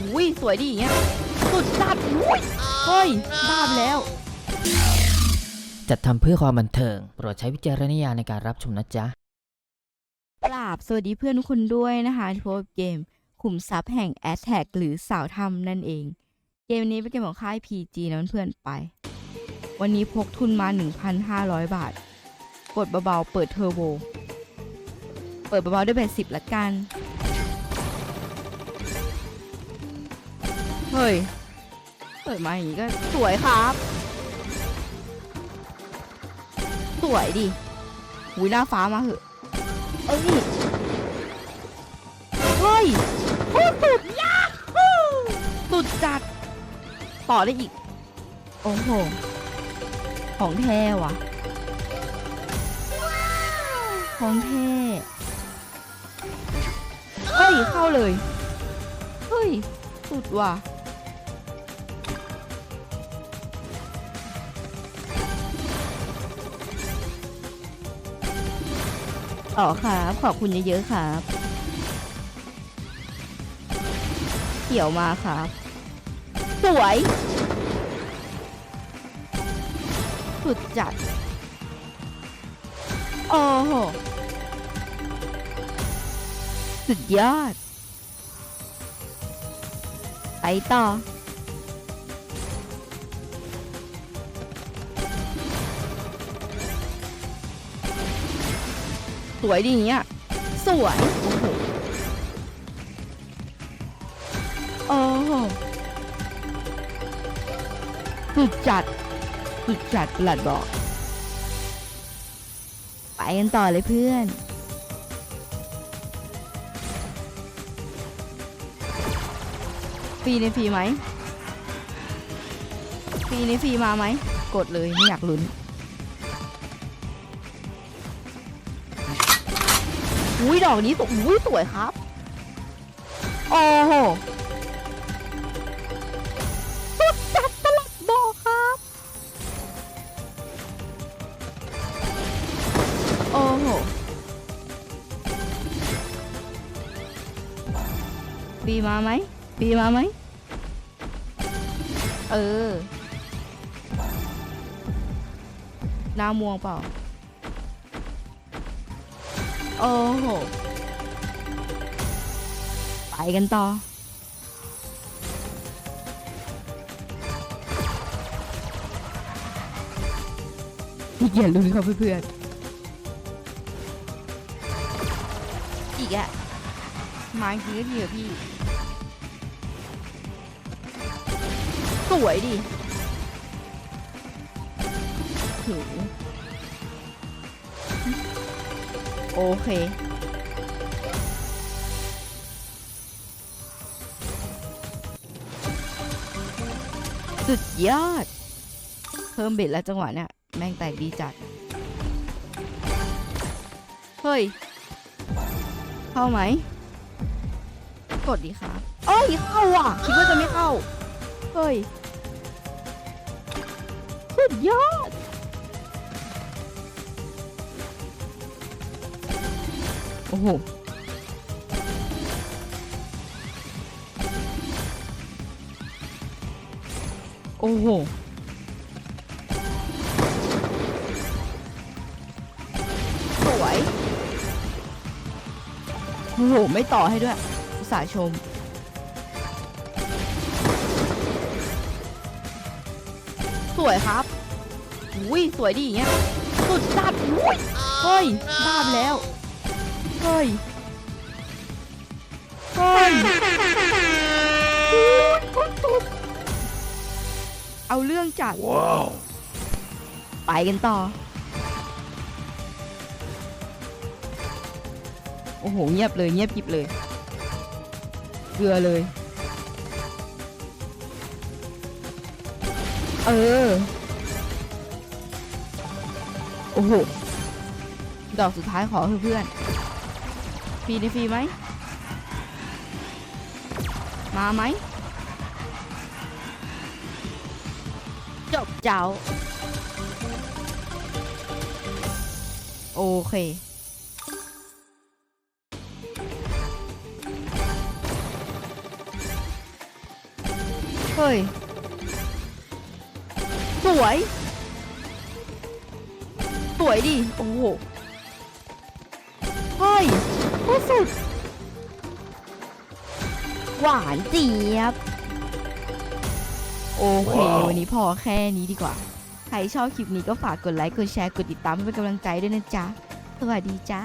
อุ้ยสวยดีอย่างเงี้ยสุดจัดอุ้ยเฮ้ยบ้าไปแล้ว จัดทำเพื่อความบันเทิง โปรดใช้วิจารณญาณในการรับชมนะจ๊ะ กราบสวัสดีเพื่อนทุกคนด้วยนะคะที่พบกับเกมขุมทรัพย์แห่ง a t t a c หรือสาวทำนั่นเอง เกมนี้เป็นเกมของค่าย PG นะเพื่อนๆไป วันนี้พกทุนมา 1,500 บาท กดเบาๆเปิดเทอร์โบ เปิดเบาๆด้วยเบสสิบละกัน เฮ้ย เปิดมาอย่างนี้ก็สวยครับ สวยดิหุยหน้าฟ้ามาเหอะ เอ้ย เฮ้ยโคตรสุดยาฮูสุดจัด ต่อได้อีก โอ้โห ของแท้ว่ะ ของแท้เฮ้ย เข้าเลย เฮ้ย สุดว่ะ ต่อครับ ขอบคุณเยอะๆครับ เขียวมาครับ สวย สุดจัด โอ้โห สุดยอด ไปต่อ วยดีอย่างเงี้ยสวยโอ้โหโอ้โหสุดจัดสุดจัดประหลัดบอก ไปกันต่อเลยเพื่อนฟรีในฟรีไหมฟรีในฟรีมาไหม กดเลยไม่อยากลุ้น อุ้ยดอกนี้สวยอุ้ยสวยครับ โอ้โหสุดจัดตลับบอกครับ โอ้โห ปีมาไหม ปีมาไหม เออน้าม่วงเปล่า โอ้โห ไปกันต่อพี่เกียรลุ้นเขาเพื่อนๆอีกอะมาอีกทีก็ทีอะพี่ สวยดิโห โอเคสุดยอด เพิ่มเบ็ดแล้วจังหวะเนี่ย แม่งแตกดีจัด เฮ้ย เข้าไหม กดดีครับเอ้ยเข้าอะ คิดว่าจะไม่เข้า เฮ้ย สุดยอด อ้โหโอ้โห สวย โอ้โห ไม่ต่อให้ด้วย อุตส่าห์ชม สวยครับ อุ้ย สวยดีอย่างเงี้ย สุดจัดอุ้ย เฮ้ยบ้าไปแล้ว เฮ้ยเฮ้ยอุ๊ยสุดๆเอาเรื่องจัดไปกันต่อ โอ้โห เงียบเลยเงียบกริบเลย เกลือเลย เออ โอ้โห ดอกสุดท้ายขอเถอะเพื่อนฟ รีในฟรีไหมมาไหมจบเจ้าโอเคเฮ้ยสวยสวยดิโอ้โหเฮ้ยโคตรสุด หวานเจี๊ยบ โอเค วันนี้พอแค่นี้ดีกว่า ใครชอบคลิปนี้ก็ฝากกดไลค์ กดแชร์ กดติดตามเพื่อเป็นกำลังใจด้วยนะจ๊ะ สวัสดีจ้า